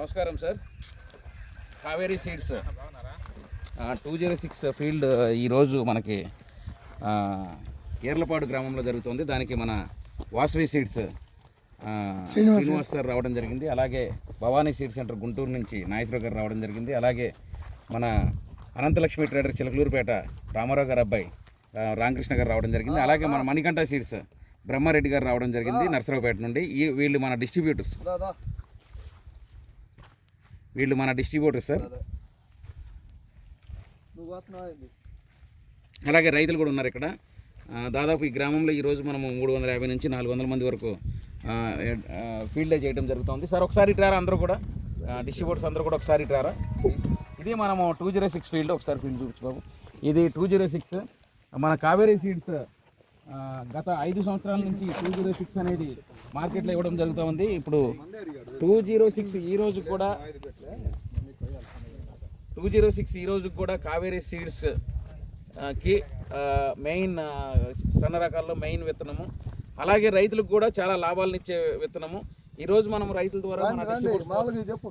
నమస్కారం sir. Kaveri seeds. Two zero six field ఈరోజు మనకి ఏర్లపాడు గ్రామంలో జరుగుతుంది. దానికి మన వాసవి సీడ్స్ శ్రీనివాస్ సార్ రావడం జరిగింది. అలాగే భవానీ సీడ్ సెంటర్ గుంటూరు నుంచి నాగేశ్వరరావు గారు రావడం జరిగింది. అలాగే మన అనంతలక్ష్మి ట్రేడర్ చిలకలూరుపేట రామారావు గారు అబ్బాయి రామకృష్ణ గారు రావడం జరిగింది. అలాగే మన మణికంఠ సీడ్స్ బ్రహ్మారెడ్డి గారు రావడం జరిగింది నర్సరావుపేట నుండి. ఈ వీళ్ళు మన డిస్ట్రిబ్యూటర్స్. వీళ్ళు మన డిస్ట్రిబ్యూటర్స్ సార్. అలాగే రైతులు కూడా ఉన్నారు ఇక్కడ. దాదాపు ఈ గ్రామంలో ఈరోజు మనము మూడు వందల యాభై నుంచి నాలుగు వందల మంది వరకు ఫీల్డ్ డే చేయడం జరుగుతుంది. సార్ ఒకసారి ఇట్రారా అందరూ కూడా? డిస్ట్రిబ్యూటర్స్ అందరూ కూడా ఒకసారి ఇట్రారా ఇది మనము టూ జీరో సిక్స్ ఫీల్డ్ ఒకసారి ఫీల్డ్ చూపించు బాబు. ఇది టూ జీరో సిక్స్. మన కావేరీ సీడ్స్ గత ఐదు సంవత్సరాల నుంచి టూ జీరో సిక్స్ అనేది మార్కెట్లో ఇవ్వడం జరుగుతూ ఉంది ఇప్పుడు టూ జీరో సిక్స్ ఈ రోజు కూడా టూ జీరో సిక్స్ ఈ రోజు కూడా కావేరీ సీడ్స్కి మెయిన్ సన్న రకాల్లో మెయిన్ విత్తనము. అలాగే రైతులకు కూడా చాలా లాభాలను ఇచ్చే విత్తనము. ఈరోజు మనం రైతుల ద్వారా మన డిస్ట్రిబ్యూటర్స్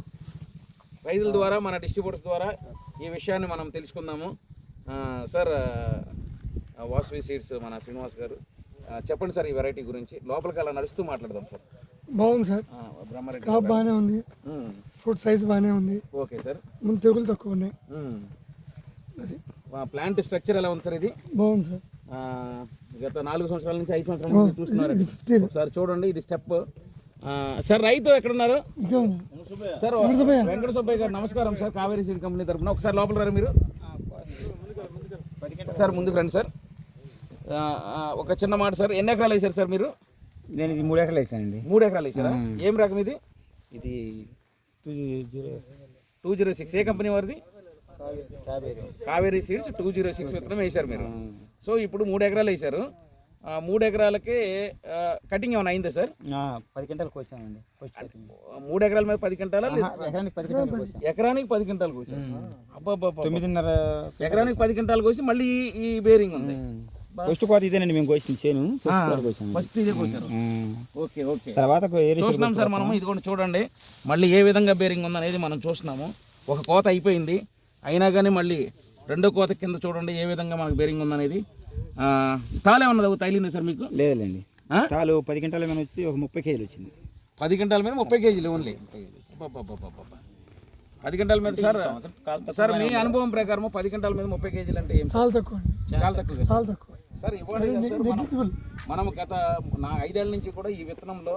రైతుల ద్వారా మన డిస్ట్రిబ్యూటర్స్ ద్వారా ఈ విషయాన్ని మనం తెలుసుకుందాము. సార్ వాసవి సీడ్స్ మన శ్రీనివాస్ గారు. చెప్పండి సార్ ఈ వెరైటీ గురించి. లోపలికి అలా నడుస్తూ మాట్లాడదాం సార్. బాగుంది సార్. బ్రహ్మారెడ్డి బాగానే ఉంది. ఫ్రూట్ సైజ్ బాగానే ఉంది. Okay sir. ముందు తెగులు తక్కువ ఉన్నాయి. అది. ఆ, ప్లాంట్ స్ట్రక్చర్ ఎలా ఉంది సార్ ఇది? బాగుంది సార్. ఆ, గత నాలుగు సంవత్సరాల నుంచి ఐదు సంవత్సరాల నుంచి చూస్తున్నారు. ఒకసారి చూడండి ఇది స్టెప్ సార్ రైతు ఎక్కడున్నారు? ఇంకా ఉంది సార్ వెంకట సుబ్బయ్య గారు నమస్కారం సార్ కావేరీ సీడ్ కంపెనీ తరఫున ఒకసారి లోపల రండి మీరు. ఒకసారి ముందుకు రండి సార్. ఒక చిన్న మాట సార్ ఎన్ని ఎకరాలు వేశారు సార్ మీరు? నేను ఇది మూడు ఎకరాలు వేసానండి. మూడు ఎకరాలు వేసారా ఏం రకం ఇది? ఇది two zero two zero six. ఏ కంపెనీ వారిది? Kaveri seeds two zero six విత్తనం వేశారు మీరు. సో ఇప్పుడు మూడు ఎకరాలు వేశారు. ఆ, మూడు ఎకరాలకి కటింగ్ ఏమైనా అయిందా సార్? పది ఫస్ట్ కటింగ్. మూడు ఎకరాల మీద పది ఆహా, ఎకరానికి పది క్వింటాలు కోసి. అబ్బా తొమ్మిదిన్నర ఎకరానికి పది క్వింటాలు కోసి మళ్ళీ ఈ బేరింగ్ ఉంది. ఫస్ట్ కోత ఇదేనండి మేము కోసింది చేను. ఫస్ట్ కోసాను ఇదే కోసారు. Okay okay. తర్వాత ఏరి చూస్తున్నాం సార్ మనం ఇది కూడా చూడండి. మళ్ళీ ఏ విధంగా బేరింగ్ ఉందనేది మనం చూస్తున్నాము. ఒక కోత అయిపోయింది. అయినా కానీ మళ్ళీ రెండో కోత కింద చూడండి ఏ విధంగా మనకు బేరింగ్ ఉందనేది. ఆ, తాళే ఉన్నది? తగిలింది సార్ మీకు? లేదులేండి. ఆ? తాలు పది గంటల మీద వచ్చి ఒక ముప్పై కేజీలు వచ్చింది. పది గంటల మీద ముప్పై కేజీలు ఓన్లీ. పది గంటల మీద సార్ సార్ మీ అనుభవం ప్రకారం పది గంటల మీద ముప్పై కేజీలు అంటే ఏం? చాలా తక్కువ చాలా తక్కువ? చాలా తక్కువ. సార్ సార్ మనం- గత నా ఐదేళ్ళ నుంచి కూడా ఈ విత్తనంలో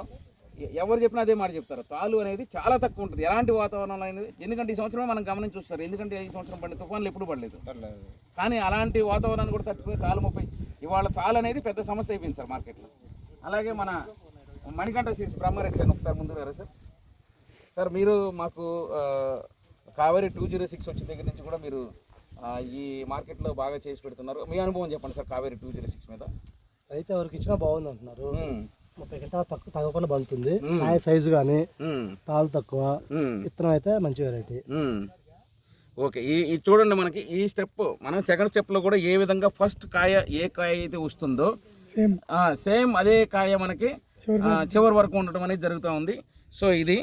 ఎవరు చెప్పినా అదే మాట చెప్తారు. తాలు అనేది చాలా తక్కువ ఉంటుంది. ఎలాంటి వాతావరణంలో అనేది ఎందుకంటే ఈ సంవత్సరం మనం గమనించి చూస్తారు. ఎందుకంటే ఈ సంవత్సరం పడిన తుఫాన్లు ఎప్పుడు పడలేదు. కానీ అలాంటి వాతావరణాన్ని కూడా తట్టుకుని తాలు ముప్పై ఇవాళ తాలు అనేది పెద్ద సమస్య అయిపోయింది సార్ మార్కెట్లో. అలాగే మన మణికంఠ సీడ్స్ బ్రహ్మారెడ్డి గారిని ఒకసారి ముందు రా సార్? సార్ మీరు మాకు కావేరీ టూ జీరో సిక్స్ వచ్చిన దగ్గర నుంచి కూడా మీరు ఈ మార్కెట్లో బాగా చేసి పెడుతున్నారు. మీ అనుభవం చెప్పండి sir Kaveri two zero six మీద. రైతు ఎవరికి ఇచ్చినా బాగుంది అంటున్నారు. ముప్పై గంటల తక్కువ తగ్గకుండా బంతుంది మ్మ్. కాయ సైజు కానీ తాలు తక్కువ. విత్తనం అయితే మంచి వెరైటీ. ఓకే ఈ ఇది చూడండి మనకి ఈ స్టెప్ మనం సెకండ్ స్టెప్లో కూడా ఏ విధంగా ఫస్ట్ కాయ ఏ కాయ అయితే వస్తుందో సేమ్ సేమ్ అదే కాయ మనకి చివరి వరకు ఉండటం అనేది జరుగుతూ ఉంది. సో ఇది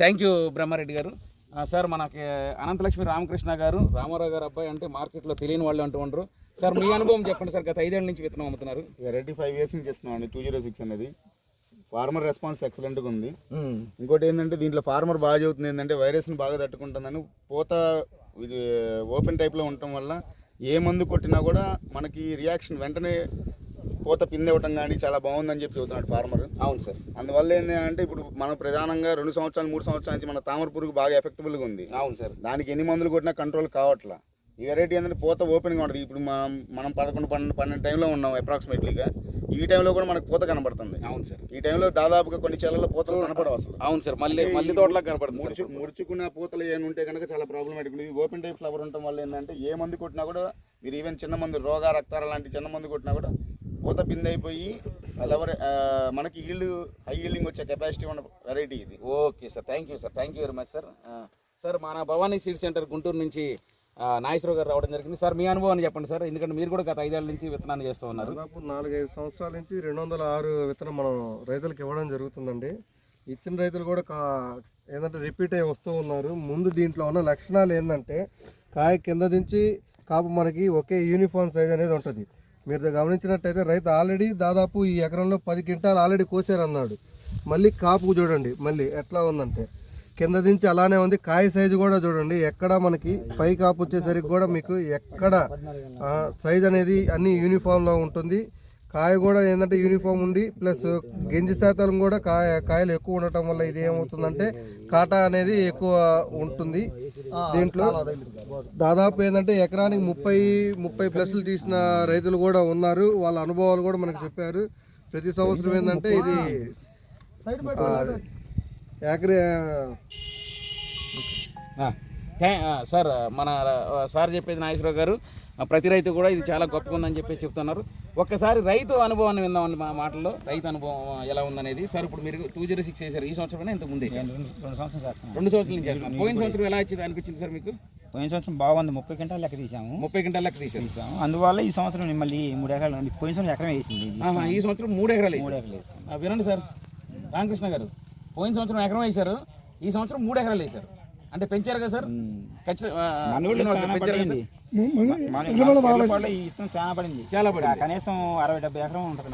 థ్యాంక్ యూ బ్రహ్మారెడ్డి గారు. సార్ మనకి అనంతలక్ష్మి రామకృష్ణ గారు రామారావు గారు అబ్బాయి అంటే మార్కెట్లో తెలియని వాళ్ళు అంటూ ఉండరు. సార్ మీ అనుభవం చెప్పండి సార్ గత ఐదేళ్ళ నుంచి విత్తనం అమ్ముతున్నారు. వెరైటీ ఫైవ్ ఇయర్స్ నుంచి ఇస్తున్నాం అండి టూ జీరో సిక్స్ అనేది. ఫార్మర్ రెస్పాన్స్ ఎక్సలెంట్గా ఉంది. ఇంకోటి ఏంటంటే దీంట్లో ఫార్మర్ బాగా చెబుతుంది ఏంటంటే వైరస్ని బాగా తట్టుకుంటుందని పూత ఇది ఓపెన్ టైప్లో ఉండటం వల్ల ఏ మందు కొట్టినా కూడా మనకి రియాక్షన్ వెంటనే పూత పిండి ఇవ్వటం కానీ చాలా బాగుందని చెప్పి చెబుతున్నాడు ఫార్మర్ అవును సార్. అందువల్ల ఏంటంటే ఇప్పుడు మనం ప్రధానంగా రెండు సంవత్సరాలు మూడు సంవత్సరాల నుంచి మన తామర పురుగు బాగా ఎఫెక్టబుల్గా ఉంది. అవును సార్. దానికి ఎన్ని మందులు కొట్టినా కంట్రోల్ కావట్లా. ఈ వెరైటీ ఏంటంటే పూత ఓపెన్గా ఉంటుంది. ఇప్పుడు మనం మనం పదకొండు పన్నెండు పన్నెండు టైంలో ఉన్నాం అప్రాక్సిమేట్లీగా ఈ టైంలో కూడా మనకు పూత కనబడుతుంది. అవును సార్. ఈ టైంలో దాదాపుగా కొన్ని చెల్లెల్లో పూతలు కనపడవు అసలు. అవును సార్ మళ్ళీ మళ్ళీ తోటలా కనపడుతుంది ముడుచు ముడుచుకున్న పూతలు ఏమైనా ఉంటే కనుక చాలా ప్రాబ్లమేటిక్ ఉంది. ఓపెన్ టైప్ ఫ్లవర్ ఉండటం వల్ల ఏంటంటే ఏ మందు కొట్టినా కూడా మీరు ఈవెన్ చిన్న మందు రోగా రక్తార లాంటి చిన్న మందు కొట్టినా కూడా పూత పిండి అయిపోయి ఫ్లవర్ మనకి ఈల్డ్ హై ఈల్డింగ్ వచ్చే కెపాసిటీ ఉన్న వెరైటీ ఇది. Okay sir thank you sir thank you very much sir. Sir మన భవానీ సీడ్ సెంటర్ గుంటూరు నుంచి నాగేశ్వరరావు గారు రావడం జరిగింది. సార్ మీ అనుభవాన్ని చెప్పండి సార్ ఎందుకంటే మీరు కూడా గత ఐదేళ్ళ నుంచి విత్తనాన్ని చేస్తూ ఉన్నారు. దాదాపు నాలుగైదు సంవత్సరాల నుంచి రెండు వందల ఆరు విత్తనం మనం రైతులకు ఇవ్వడం జరుగుతుందండి. ఇచ్చిన రైతులు కూడా కా ఏంటంటే రిపీట్ అయ్యి వస్తూ ఉన్నారు. ముందు దీంట్లో ఉన్న లక్షణాలు ఏంటంటే కాయ కింద దించి కాపు మనకి ఒకే యూనిఫామ్ సైజ్ అనేది ఉంటుంది. మీరు గమనించినట్టయితే రైతు ఆల్రెడీ దాదాపు ఈ ఎకరంలో పది క్వింటాలు ఆల్రెడీ కోసారన్నాడు. మళ్ళీ కాపు చూడండి మళ్ళీ ఎట్లా ఉందంటే కింద దించి అలానే ఉంది కాయ సైజు కూడా చూడండి ఎక్కడ మనకి పై కాపు వచ్చేసరికి కూడా మీకు ఎక్కడ సైజ్ అనేది అన్ని యూనిఫామ్లో ఉంటుంది. కాయ కూడా ఏంటంటే యూనిఫామ్ ఉండి ప్లస్ గింజ శాతం కూడా కాయ కాయలు ఎక్కువ ఉండటం వల్ల ఇది ఏమవుతుందంటే కాటా అనేది ఎక్కువ ఉంటుంది. దీంట్లో దాదాపు ఏంటంటే ఎకరానికి ముప్పై ముప్పై ప్లస్లు తీసిన రైతులు కూడా ఉన్నారు. వాళ్ళ అనుభవాలు కూడా మనకు చెప్పారు. ప్రతి సంవత్సరం ఏంటంటే ఇది ఎకరే సార్ మన సార్ చెప్పేది నాగేశ్వరరావు గారు. ప్రతి రైతు కూడా ఇది చాలా గొప్పగా ఉందని చెప్పి చెప్తున్నారు. ఒక్కసారి రైతు అనుభవాన్ని విందామండి మా మాటల్లో. రైతు అనుభవం ఎలా ఉందనేది. సార్ ఇప్పుడు మీరు టూ జీరో సిక్స్ వేసారు ఈ సంవత్సరం ఇంత ముందు రెండు సంవత్సరాలు నుంచి చేస్తున్నారు పోయిన సంవత్సరం ఎలా వచ్చింది అనిపించింది సార్ మీకు? పోయిన సంవత్సరం బాగుంది. ముప్పై క్వింటాలు లెక్క తీసాము. ముప్పై గంటల లెక్క తీసాము. అందువల్ల ఈ సంవత్సరం మళ్ళీ మూడు ఎకరాలు. పోయిన సంవత్సరం ఎకరం వేసింది. ఈ సంవత్సరం మూడు ఎకరాలు మూడు ఎకరాలు వేసాము. ఆ, వినండి సార్. రామకృష్ణ గారు పోయిన సంవత్సరం ఎకరం వేశారు. ఈ సంవత్సరం మూడు ఎకరాలు వేశారు. అంటే పెంచారు కదా సార్? ఖచ్చితంగా పెంచారు పడింది చాలా పడింది. చాలా పడింది. కనీసం అరవై డెబ్బై ఎకరం ఉంటుంది.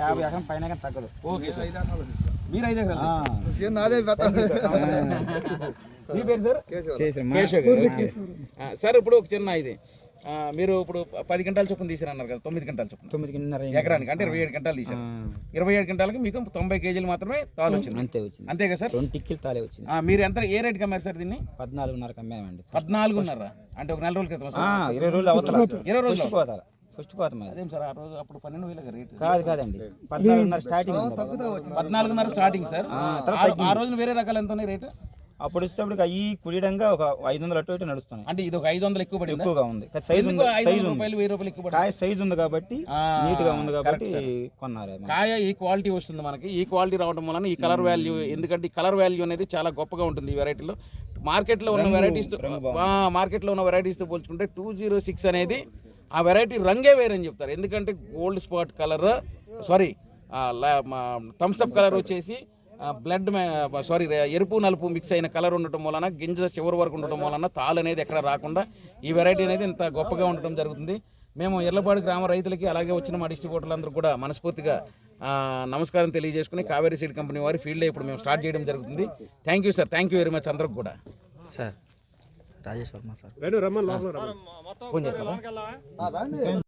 యాభై ఎకరం పైన తగ్గదు. ఓకే మీరు ఐదు ఎకరాలు ఆ, తెచ్చారు. నాదే మీ పేరు సార్? సార్ ఇప్పుడు ఒక చిన్న ఇది. మీరు ఇప్పుడు పది గంటల చొప్పున తీసారు అన్నారు కదా తొమ్మిది గంటల చొప్పున. తొమ్మిది. ఎకరానికి అంటే ఇరవై ఏడు గంటలు తీసారు ఇరవై ఏడు గంటలకు మీకు తొంభై కేజీలు మాత్రమే తాలు వచ్చింది. అంతే వచ్చింది. అంతే కదా సార్? రెండు టిక్కిలు తాలే వచ్చింది. ఆ, మీరు ఎంత ఏ రేట్కి అమ్మారు సార్ దీన్ని? పద్నాలుగున్నరకు అమ్మామండి. పద్నాలుగున్నర. అంటే ఒక నెల రోజుల క్రితం ఇరవై రోజులు అవతల ఇరవై రోజులు ఫస్ట్ పోతారు ఫస్ట్ పోతాం అది సార్ ఆ రోజు అప్పుడు పన్నెండు వేల రేట్. కాదు కాదండి. పద్నాలుగున్నర స్టార్టింగ్. పద్నాలుగున్నర స్టార్టింగ్ సార్. ఆ- ఆ రోజున వేరే రకాలు ఎంత ఉన్నాయి రేటు? అప్పుడు వచ్చేటప్పుడు అవి కుడిడంగా ఒక ఐదు వందలు అటు ఇటు నడుస్తున్నాయి. అంటే ఇది ఒక ఐదు వందలు ఎక్కువ పడిందా? ఎక్కువగా ఉంది. సైజ్ ఉంది సైజ్ రూపాయలు వెయ్యి రూపాయలు ఎక్కువ కాయ సైజ్ ఉంది కాబట్టి నీట్గా ఉంది కాబట్టి కొన్నారు. కాయ ఈ క్వాలిటీ వస్తుంది మనకి. ఈ క్వాలిటీ రావడం వలన ఈ కలర్ వాల్యూ ఎందుకంటే ఈ కలర్ వాల్యూ అనేది చాలా గొప్పగా ఉంటుంది ఈ వెరైటీలో మార్కెట్లో ఉన్న వెరైటీస్ మార్కెట్లో ఉన్న వెరైటీస్తో పోల్చుకుంటే టూ జీరో సిక్స్ అనేది ఆ వెరైటీ రంగే వేరని చెప్తారు. ఎందుకంటే gold spot colour sorry Thums Up colour వచ్చేసి బ్లడ్ సారీ ఎరుపు నలుపు మిక్స్ అయిన కలర్ ఉండటం వలన గింజ చివరి వరకు ఉండటం వలన తాలు అనేది ఎక్కడ రాకుండా ఈ వెరైటీ అనేది ఇంత గొప్పగా ఉండటం జరుగుతుంది. మేము ఎర్లపాడు గ్రామ రైతులకి అలాగే వచ్చిన మా డిస్ట్రిబ్యూటర్లందరూ కూడా మనస్ఫూర్తిగా ఆ, నమస్కారం తెలియజేసుకుని కావేరీ సీడ్ కంపెనీ వారి ఫీల్డ్ ఇప్పుడు మేము స్టార్ట్ చేయడం జరుగుతుంది. Thank you sir thank you very much అందరికి కూడా. Sir Rajesh Varma sir.